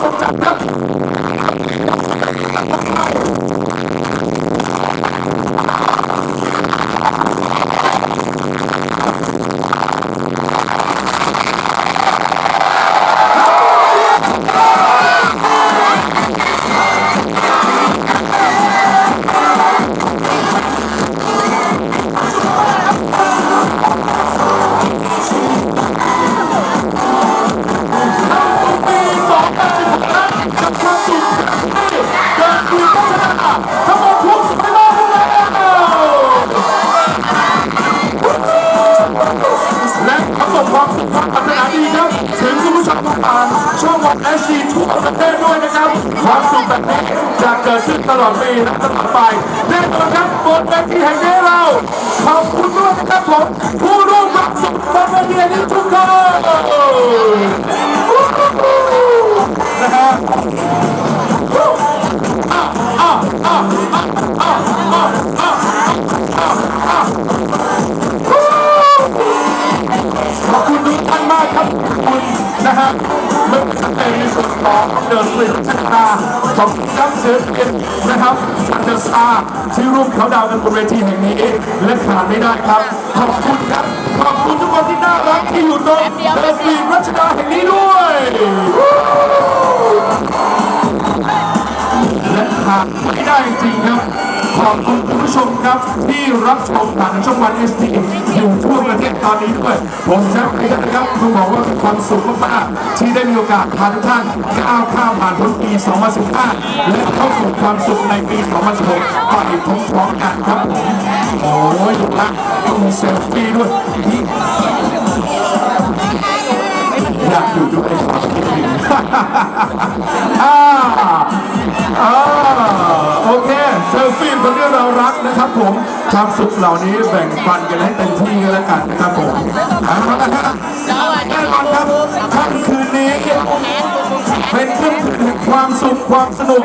อย่า ช่วงวันเอชีทั่วประเทศด้วยนะครับความสุขแบบนี้จะเกิดขึ้นตลอดปีและตลอดไปแน่นอนครับบนเวทีแห่งนี้เราขอบคุณด้วยนะครับผมผู้ร่วมความสุขบนเวทีนี้ทุกคนนะฮะ มากครับคุณนะฮะไม่ว่าจะเป็นในส่วนของเดินสวิตชนาขอบคุณครับเสือเกียรตินะครับชันเดอร์สตาร์ที่ร่วมเขาดาวกันบนเวทีแห่งนี้และขาดไม่ได้ครับ ขอบคุณครับ ขอบคุณทุกคนที่น่ารักที่อยู่ตรงเดินสวิตรัชดาแห่งนี้ด้วยและขาดไม่ได้จริงครับขอบคุณคุณผู้ชมครับที่รับชมผ่านช่องวันเอสทีอยู่ทั่ว อนนี้ด้วย ผมแซมไปนะครับต้องบอกว่าเป็นความสุขมากๆที่ได้มีโอกาสพาทุกท่านก้าวข้ามผ่านพ้นปี 2015 และเข้าสู่ความสุขในปี 2016ไปพร้อมๆกันครับผมโอ้ยดูละต้องมีเซลฟี่ด้วยอยากอยู่ด้วยอ่าอ่าโอเคเซลฟี่คนที่เรา รักนะครับผมความสุขเหล่านี้แบ่งปันกันให้เต็มที่กันแล้วกันนะครับผมเอาละครับแน่นอนครับค่ำคืนนี้เป็นค่ำคืนแห่งความสุขความสนุก